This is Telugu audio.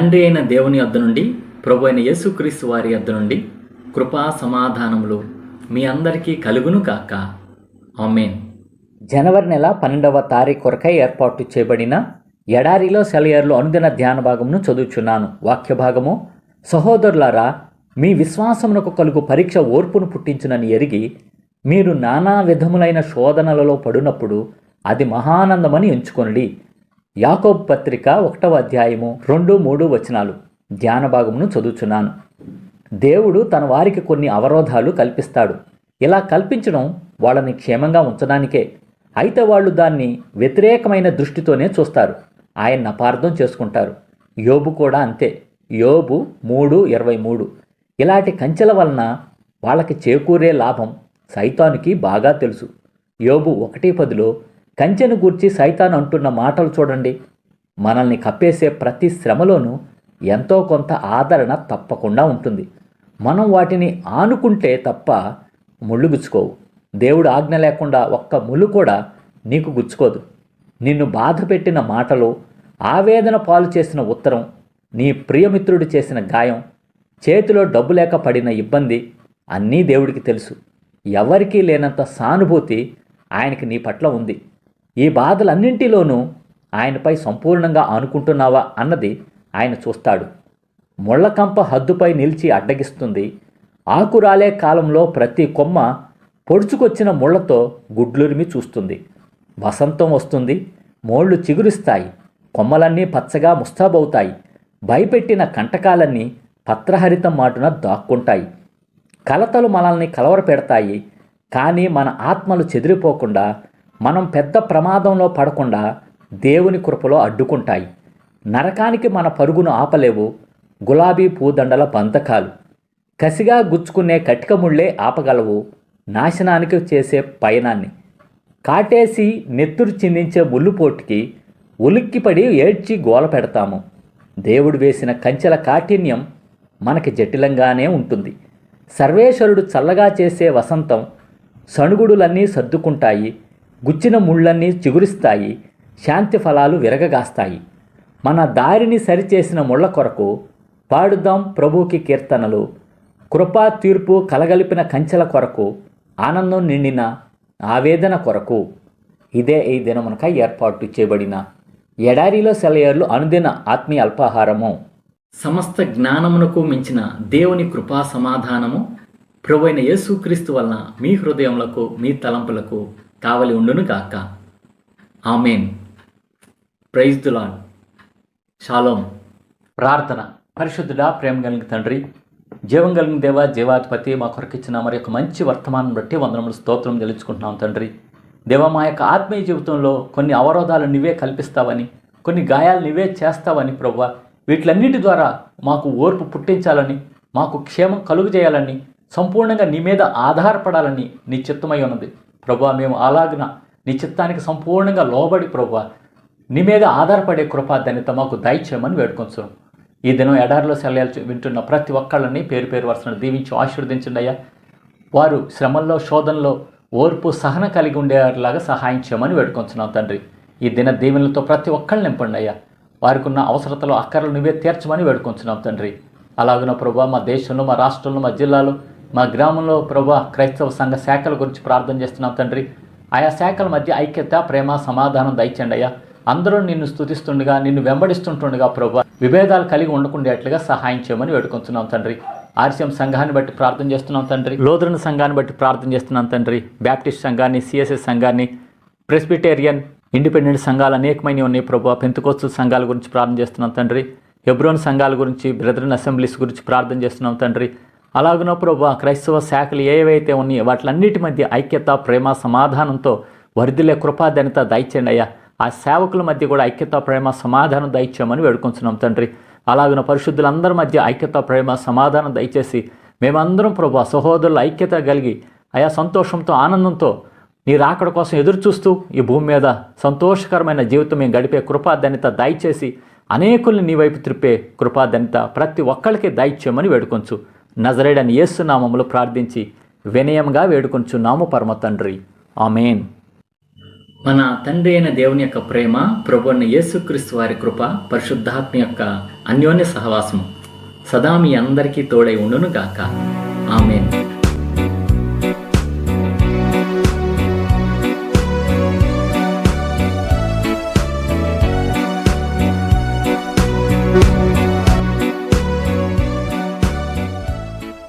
తండ్రి అయిన దేవుని వద్ద నుండి ప్రభు అయిన యేసుక్రీస్తు వారి వద్ద నుండి కృపా సమాధానములు మీ అందరికీ కలుగును కాక ఆమెన్. జనవరి నెల పన్నెండవ తారీఖు కొరకై ఏర్పాటు చేయబడిన ఎడారిలో సెలయర్లు అనుదిన ధ్యాన భాగమును చదువుచున్నాను. వాక్య భాగము సహోదరులారా మీ విశ్వాసమునకు కలుగు పరీక్ష ఓర్పును పుట్టించునని ఎరిగి మీరు నానా విధములైన శోధనలలో పడినప్పుడు అది మహానందమని ఎంచుకొనడి. యాకోబ్ పత్రిక ఒకటవ అధ్యాయము రెండు మూడు వచనాలు. ధ్యాన భాగమును చదువుచున్నాను. దేవుడు తన వారికి కొన్ని అవరోధాలు కల్పిస్తాడు. ఇలా కల్పించడం వాళ్ళని క్షేమంగా ఉంచడానికే. అయితే వాళ్ళు దాన్ని వ్యతిరేకమైన దృష్టితోనే చూస్తారు. ఆయన అపార్థం చేసుకుంటారు. యోబు కూడా అంతే. యోబు మూడు ఇరవై మూడు. ఇలాంటి కంచెల వలన వాళ్ళకి చేకూరే లాభం సైతానికి బాగా తెలుసు. యోబు ఒకటి పదిలో కంచెను గూర్చి సైతాన్ అంటున్న మాటలు చూడండి. మనల్ని కప్పేసే ప్రతి శ్రమలోనూ ఎంతో కొంత ఆదరణ తప్పకుండా ఉంటుంది. మనం వాటిని ఆనుకుంటే తప్ప ముళ్ళు గుచ్చుకోవు. దేవుడు ఆజ్ఞ లేకుండా ఒక్క ముళ్ళు కూడా నీకు గుచ్చుకోదు. నిన్ను బాధ పెట్టిన మాటలు ఆవేదన పాలు చేసిన ఉత్తరం నీ ప్రియమిత్రుడు చేసిన గాయం చేతిలో డబ్బు లేక పడిన ఇబ్బంది అన్నీ దేవుడికి తెలుసు. ఎవరికీ లేనంత సానుభూతి ఆయనకి నీ పట్ల ఉంది. ఈ బాధలన్నింటిలోనూ ఆయనపై సంపూర్ణంగా ఆనుకుంటున్నావా అన్నది ఆయన చూస్తాడు. ముళ్ళకంప హద్దుపై నిలిచి అడ్డగిస్తుంది. ఆకురాలే కాలంలో ప్రతి కొమ్మ పొడుచుకొచ్చిన ముళ్ళతో గుడ్లురిమి చూస్తుంది. వసంతం వస్తుంది మోళ్ళు చిగురిస్తాయి కొమ్మలన్నీ పచ్చగా ముస్తాబవుతాయి భయపెట్టిన కంటకాలన్నీ పత్రహరితం మాటున దాక్కుంటాయి. కలతలు మనల్ని కలవరపెడతాయి కానీ మన ఆత్మలు చెదిరిపోకుండా మనం పెద్ద ప్రమాదంలో పడకుండా దేవుని కృపలో అడ్డుకుంటాయి. నరకానికి మన పరుగును ఆపలేవు. గులాబీ పూదండల బంధకాలు. కసిగా గుచ్చుకునే కటికముళ్ళే ఆపగలవు. నాశనానికి చేసే పయనాన్ని. కాటేసి నెత్తురు చిందించే ముల్లుపోటుకి ఉలిక్కిపడి ఏడ్చి గోల పెడతాము. దేవుడు వేసిన కంచెల కాఠిన్యం మనకి జటిలంగానే ఉంటుంది. సర్వేశ్వరుడు చల్లగా చేసే వసంతం సణుగుడులన్నీ సర్దుకుంటాయి. గుచ్చిన ముళ్ళన్నీ చిగురిస్తాయి శాంతి ఫలాలు విరగగాస్తాయి. మన దారిని సరిచేసిన ముళ్ళ కొరకు పాడుదాం ప్రభుకి కీర్తనలు. కృపా తీర్పు కలగలిపిన కంచెల కొరకు ఆనందం నిండిన ఆవేదన కొరకు. ఇదే ఈ దినమునక ఏర్పాటు చేయబడిన ఎడారిలో సెలయర్లు అనుదిన ఆత్మీయ అల్పాహారము. సమస్త జ్ఞానమునకు మించిన దేవుని కృపా సమాధానము. ప్రభువైన యేసుక్రీస్తు వలన మీ హృదయములకు మీ తలంపులకు కావలి ఉండును గాక. ఆమెన్. ప్రైజ్ దులాన్ షాలోం ప్రార్థన. పరిశుద్ధుడా ప్రేమ కలిగిన తండ్రి జీవం కలిగిన దేవ జీవాధిపతి మా కొరకు ఇచ్చిన మరి యొక్క మంచి వర్తమానం బట్టి వందనములు స్తోత్రం తెలుసుకుంటున్నాం తండ్రి. దేవ మా యొక్క ఆత్మీయ జీవితంలో కొన్ని అవరోధాలు నువ్వే కల్పిస్తావని కొన్ని గాయాలు నువ్వే చేస్తావని ప్రభు వీటిలన్నిటి ద్వారా మాకు ఓర్పు పుట్టించాలని మాకు క్షేమం కలుగు చేయాలని సంపూర్ణంగా నీ మీద ఆధారపడాలని నీ చిత్తమై ఉన్నది. ప్రభు మేము అలాగిన నీ చిత్తానికి సంపూర్ణంగా లోబడి ప్రభు నీ మీద ఆధారపడే కృపా ధన్యత మాకు దయచేయమని వేడుకొంచున్నాం. ఈ దినం ఎడారిలో సెలయాలు వింటున్న ప్రతి ఒక్కళ్ళని పేరు పేరు వరుసను దీవించి ఆశీర్వదించండి అయ్యా. వారు శ్రమల్లో శోధనలో ఓర్పు సహన కలిగి ఉండేలాగా సహాయం చేయమని వేడుకొంచున్నాం తండ్రి. ఈ దిన దీవెనలతో ప్రతి ఒక్కళ్ళు నింపండి అయ్యా. వారికి ఉన్న అవసరతలు అక్కర్లు నువ్వే తీర్చమని వేడుకొంచున్నాం తండ్రి. అలాగున ప్రభా మా దేశంలో మా రాష్ట్రంలో మా జిల్లాలో మా గ్రామంలో ప్రభా క్రైస్తవ సంఘ శాఖల గురించి ప్రార్థన చేస్తున్నాం తండ్రి. ఆయా శాఖల మధ్య ఐక్యత ప్రేమ సమాధానం దయచండి అయ్యా. అందరూ నిన్ను స్తుతిస్తుండగా నిన్ను వెంబడిస్తుంటుండగా ప్రభా విభేదాలు కలిగి ఉండకుండేట్లుగా సహాయం చేయమని వేడుకుంటున్నాం తండ్రి. ఆర్సీఎం సంఘాన్ని బట్టి ప్రార్థన చేస్తున్నాం తండ్రి. లోదరన్ సంఘాన్ని బట్టి ప్రార్థన చేస్తున్నాం తండ్రి. బ్యాప్టిస్ట్ సంఘాన్ని సిఎస్ఎస్ సంఘాన్ని ప్రెస్బిటేరియన్ ఇండిపెండెంట్ సంఘాలు అనేకమైన ఉన్నాయి ప్రభు. పెంతుకోస్తు సంఘాల గురించి ప్రార్థన చేస్తున్నాం తండ్రి. హెబ్రోన్ సంఘాల గురించి బ్రదరన్ అసెంబ్లీస్ గురించి ప్రార్థన చేస్తున్నాం తండ్రి. అలాగున ప్రభు క్రైస్తవ శాఖలు ఏవైతే ఉన్నాయో వాటిలన్నిటి మధ్య ఐక్యత ప్రేమ సమాధానంతో వరిదిలే కృపాధన్యత దయచేయండి అయ్యా. ఆ సేవకుల మధ్య కూడా ఐక్యత ప్రేమ సమాధానం దయచేయమని వేడుకుంటున్నాం తండ్రి. అలాగున పరిశుద్ధులందరి మధ్య ఐక్యత ప్రేమ సమాధానం దయచేసి మేమందరం ప్రభు సహోదరుల ఐక్యత కలిగి ఆయా సంతోషంతో ఆనందంతో నీ రాకడ కోసం ఎదురు చూస్తూ ఈ భూమి మీద సంతోషకరమైన జీవితం మేము గడిపే కృపాధన్యత దయచేసి అనేకుల్ని నీ వైపు త్రిప్పే కృపాధన్యత ప్రతి ఒక్కరికి దయచేయమని వేడుకొంచు. నజరేడని యేసునామములు ప్రార్థించి వినయంగా వేడుకొంచున్నాము పరమ తండ్రి. ఆమెన్. మన తండ్రి అయిన దేవుని యొక్క ప్రేమ ప్రభు అయిన యేసుక్రీస్తు వారి కృప పరిశుద్ధాత్మ యొక్క అన్యోన్య సహవాసము సదా మీ అందరికీ తోడై ఉండును గాక ఆమెన్.